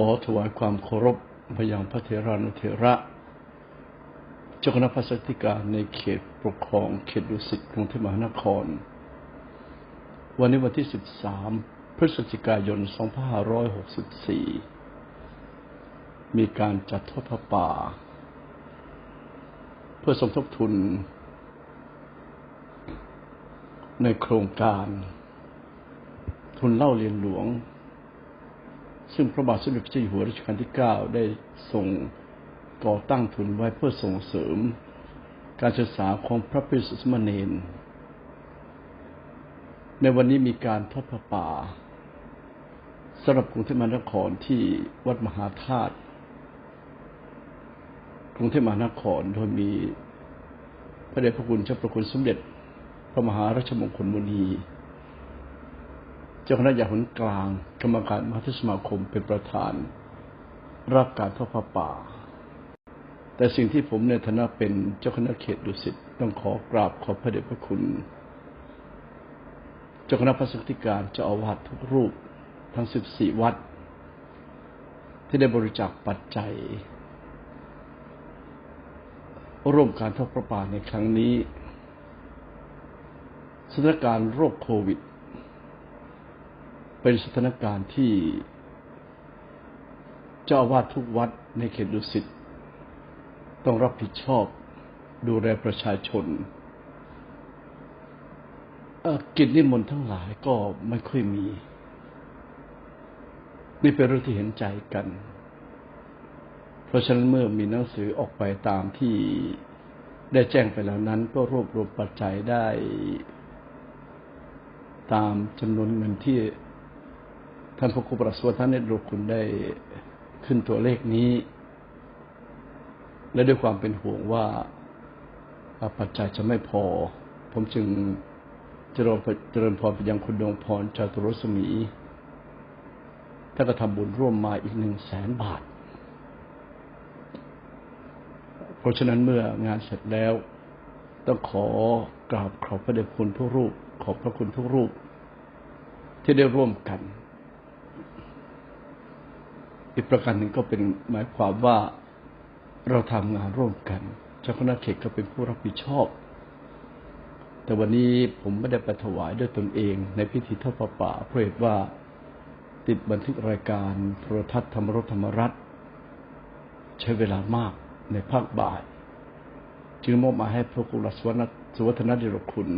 ขอถวายความเคารพไปยังพระเถรานุเถระเจ้าคณะพระสถิการในเขตปกครองเขตดุสิตกรุงเทพมหานคร วันนี้วันที่ 13 พฤศจิกายน 2564 มีการจัดทอดพระป่า เพื่อสมทบทุน ในโครงการ ทุนเล่าเรียนหลวง ซึ่งพระบาทสมเด็จพระเจ้าอยู่หัวรัชกาลที่9ได้ส่งก่อตั้งทุนไว้เพื่อส่งเสริม การศึกษาของพระพิสุทธสมณีนในวันนี้มีการทอดพระป่าสำหรับกรุงเทพมหานครที่วัดมหาธาตุกรุงเทพมหานครโดยมีพระเดชพระคุณเจ้าประคุณสมเด็จ พระมหาราชมงคลมุนี จ้าคณะใหญ่หนกลาง กรรมการมหาเทศสมาคมเป็นประธาน รับการทอดพระป่า แต่สิ่งที่ผมในฐานะเป็นเจ้าคณะเขตดุสิตต้องขอกราบขอบพระเดชพระคุณ เจ้าคณะพระสังฆิการเจ้าอาวาสทุกรูปทั้ง14วัด ที่ได้บริจาคปัจจัย ร่วมการทอดพระป่าในครั้งนี้สถานการณ์โรคโควิด เป็นสถานการณ์ที่เจ้าวาสทุกวัดในเขตดุสิตต้องรับผิดชอบดูแลประชาชนกิจนิมนต์ทั้งหลายก็ไม่ค่อยมี นี่เป็นเรื่องที่เห็นใจกัน เพราะฉะนั้นเมื่อมีหนังสือออกไปตามที่ได้แจ้งไปแล้วนั้น ก็รวบรวมปัจจัยได้ ตามจำนวนเงินที่ ท่านพระครูประสวท่านเนตรคุณได้ขึ้นตัวเลขนี้ และด้วยความเป็นห่วงว่าปัจจัยจะไม่พอ ผมจึงเจริญเจริญพรไปยังคุณดวงพรจาตุรสมีท่านก็ทำบุญร่วมมาอีกหนึ่งแสนบาท เพราะฉะนั้นเมื่องานเสร็จแล้ว ต้องขอกราบขอบพระเดชคุณทุกรูป ขอบพระคุณทุกรูป ที่ได้ร่วมกัน อีกประการหนึ่งก็เป็นหมายความว่าเราทำงานร่วมกันเจ้าคณะเขตก็เป็นผู้รับผิดชอบ แต่วันนี้ผมไม่ได้ไปถวายด้วยตนเอง ในพิธีทอดพระป่าเพราะเหตุว่าติดบันทึกรายการโทรทัศน์ธรรมรสธรรมรัฐ ใช้เวลามากในภาคบ่าย จึงมอบมาให้พระครูรัศวรสวัฒนดิรคุณ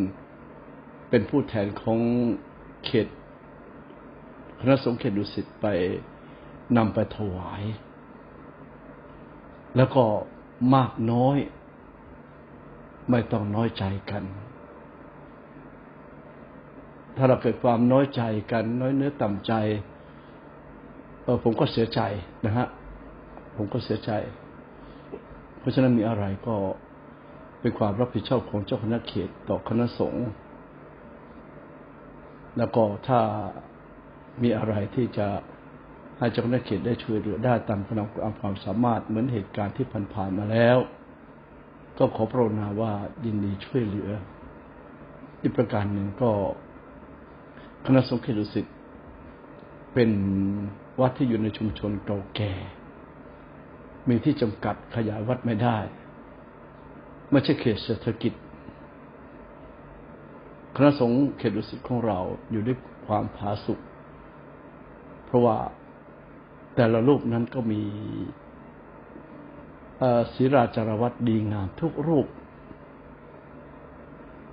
เป็นผู้แทนของเขตคณะสงฆ์เขตดุสิตไป นำไปถวาย แล้วก็มากน้อย ไม่ต้องน้อยใจกัน ถ้าเราเกิดความน้อยใจกัน น้อยเนื้อต่ำใจเออผมก็เสียใจนะฮะ ผมก็เสียใจ เพราะฉะนั้นมีอะไรก็เป็นความรับผิดชอบของเจ้าคณะเขตต่อคณะสงฆ์แล้วก็ถ้ามีอะไรที่จะ ให้เจ้าคณะเขตได้ช่วยเหลือได้ตามกำลังความสามารถเหมือนเหตุการณ์ที่ผ่านๆมาแล้ว ก็ขอพระนาว่ายินดีช่วยเหลือ อีกประการหนึ่งก็คณะสงฆ์เขตดุสิตเป็นวัดที่อยู่ในชุมชนเก่าแก่ มีที่จำกัดขยายวัดไม่ได้ ไม่ใช่เขตเศรษฐกิจ คณะสงฆ์เขตดุสิตของเราอยู่ด้วยความผาสุกเพราะว่า แต่ละรูปนั้นก็มีศีราจารวัตดีงามทุกรูป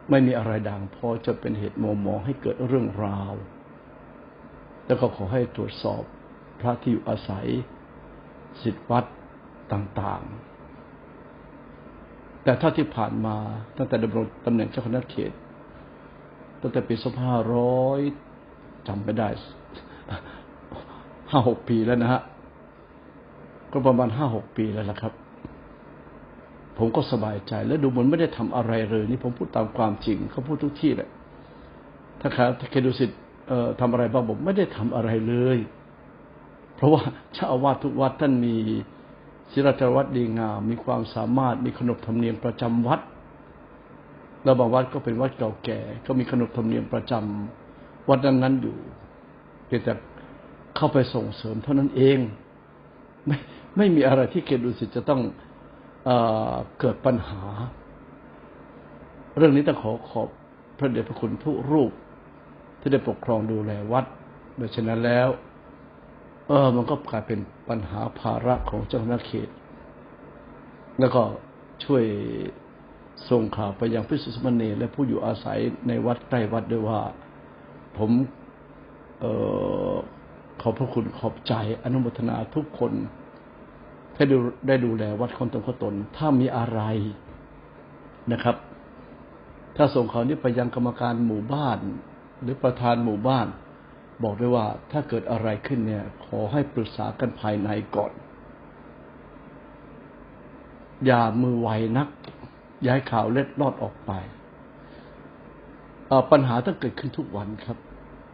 ไม่มีอะไรด่างพอจะเป็นเหตุโมมองให้เกิดเรื่องราว แล้วก็ขอให้ตรวจสอบพระที่อยู่อาศัยสิทธิวัดต่างๆ แต่ถ้าที่ผ่านมาตั้งแต่ดำรงตำแหน่งเจ้าคณะเขตตั้งแต่ปีสองพันห้าร้อยจำไม่ได้ ห้าหกปีแล้วนะฮะ ก็ประมาณห้าหกปีแล้วล่ะครับ ผมก็สบายใจแล้วดูเหมือนไม่ได้ทำอะไรเลยนี่ผมพูดตามความจริงเขาพูดทุกที่แหละถ้าครับถ้าเคดูสิทธิ์ทำอะไรบ้างผมไม่ได้ทำอะไรเลย เพราะว่าเจ้าอาวาสทุกวัดท่านมีศิลธวัดดีงาม มีความสามารถมีขนบธรรมเนียมประจำวัดแล้วบางวัดก็เป็นวัดเก่าแก่ ก็มีขนบธรรมเนียมประจำวัดนั้นๆอยู่เพียงแต่ เข้าไปส่งเสริมเท่านั้นเอง ไม่ไม่มีอะไรที่เขตดุสิตจะต้องเอเกิดปัญหา เรื่องนี้ต้องขอขอบพระเดชพระคุณทุกรูป ที่ได้ปกครองดูแลวัดโดยฉะนั้นแล้ว เออ มันก็กลายเป็นปัญหาภาระของเจ้าหน้าเขต แล้วก็ช่วยส่งข่าวไปยังพิสุสมณีและผู้อยู่อาศัยในวัดใกล้วัดด้วยว่า ผม เออ ขอบพระคุณขอบใจอนุโมทนาทุกคนที่ดูได้ดูแลวัดคนตนคนตน ถ้ามีอะไรนะครับ ถ้าส่งข่าวนี้ไปยังกรรมการหมู่บ้าน หรือประธานหมู่บ้าน บอกด้วยว่าถ้าเกิดอะไรขึ้นเนี่ย ขอให้ปรึกษากันภายในก่อน อย่ามือไวนัก ย้ายข่าวเล็ดลอดออกไปปัญหาต้องเกิดขึ้นทุกวันครับ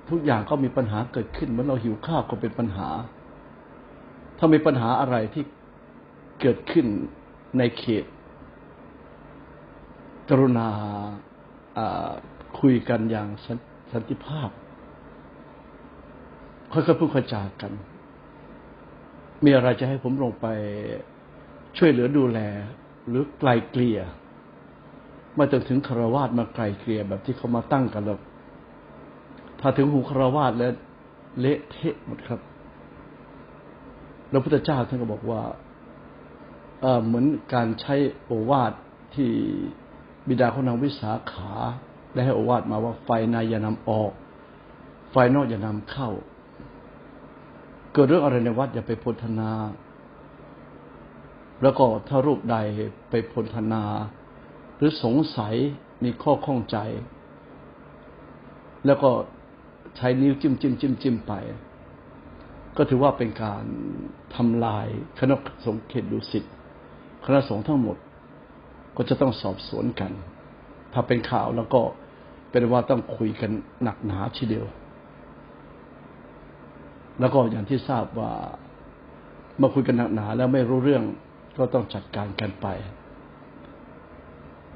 ทุกอย่างก็มีปัญหาเกิดขึ้นเหมือนเราหิวข้าวก็เป็นปัญหา ถ้ามีปัญหาอะไรที่เกิดขึ้นในเขตกรุณาคุยกันอย่างสันสันติภาพ ค่อยๆพูดค่อยจากัน มีอะไรจะให้ผมลงไปช่วยเหลือดูแล หรือไกลเกลี่ยไมาจนถึงคารวาสมาไกลเกลี่ยแบบที่เขามาตั้งกันแล้ว ถ้าถึงหูคารวาสแล้วเละเทะหมดครับ แล้วพุทธเจ้าท่านก็บอกว่าเอ่อเหมือนการใช้โอวาทที่บิดาของนางวิสาขาได้ให้โอวาทมาว่าไฟในอย่านำออก ไฟนอกอย่านำเข้า เกิดเรื่องอะไรในวัดอย่าไปพลธนา แล้วก็ถ้ารูปใดไปพลธนา หรือสงสัยมีข้อข้องใจ แล้วก็ ใช้นิ้วจิ้มจิ้มจิ้มจิ้มไป ก็ถือว่าเป็นการทำลายคณะสงฆ์เขตดุสิตคณะสงฆ์ทั้งหมด ก็จะต้องสอบสวนกัน ถ้าเป็นข่าวแล้วก็เป็นว่าต้องคุยกันหนักหนาทีเดียว แล้วก็อย่างที่ทราบว่าเมื่อคุยกันหนักหนาแล้วไม่รู้เรื่องก็ต้องจัดการกันไป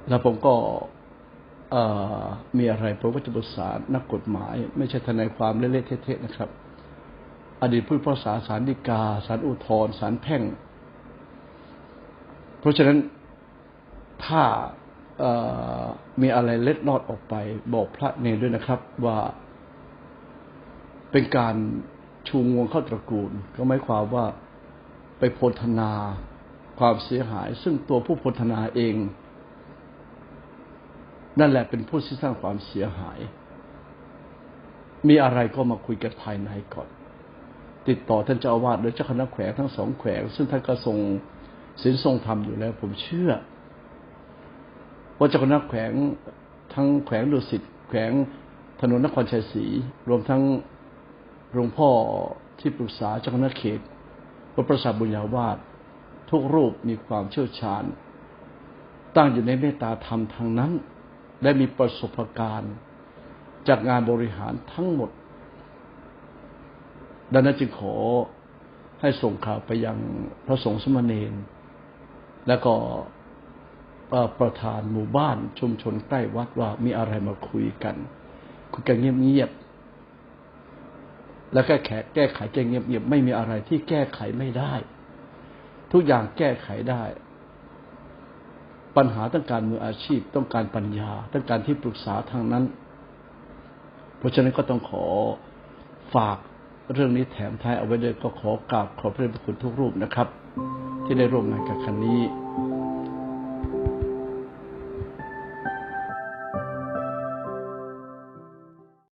แล้วผมก็ มีอะไรผมก็จะปรึกษานักกฎหมาย ไม่ใช่ทนายความเละๆเทะๆนะครับ อดีตผู้พิพากษาศาลฎีกาศาลอุทธรณ์ศาลแพ่ง เพราะฉะนั้นถ้าเอมีอะไรเล็ดลอดออกไป บอกพระเนรด้วยนะครับว่าเป็นการชูงวงเข้าตระกูล ก็หมายความว่าไปโพธนาความเสียหาย ซึ่งตัวผู้โพธนาเอง นั่นแหละเป็นผู้ที่สร้างความเสียหาย มีอะไรก็มาคุยกันภายในก่อน ติดต่อท่านเจ้าอาวาสหรือเจ้าคณะแขวงทั้งสองแขวง ซึ่งท่านก็ทรงศีลทรงธรรมอยู่แล้ว ผมเชื่อ ว่าเจ้าคณะแขวงทั้งแขวงดุสิตแขวงถนนนครชัยศรีรวมทั้งหลวงพ่อที่ปรึกษาเจ้าคณะเขตวัดประสาทบุญญาวาสทุกรูปมีความเชี่ยวชาญ ตั้งอยู่ในเมตตาธรรมทางนั้น ได้มีประสบการณ์จากงานบริหารทั้งหมด ดังนั้นจึงขอให้ส่งข่าวไปยังพระสงฆ์สมณเณรแล้วก็ประธานหมู่บ้านชุมชนใกล้วัดว่ามีอะไรมาคุยกัน คุยกันเงียบๆแล้วแก้แขแก้ไขแก้เงียบๆไม่มีอะไรที่แก้ไขไม่ได้ ทุกอย่างแก้ไขได้ ปัญหาต้องการมืออาชีพต้องการปัญญา ต้องการที่ปรึกษาทางนั้น เพราะฉะนั้นก็ต้องขอฝากเรื่องนี้แถมท้ายเอาไว้ด้วยก็ขอกราบขอบพระคุณทุกรูปนะครับ ที่ได้ร่วมงานกับคันนี้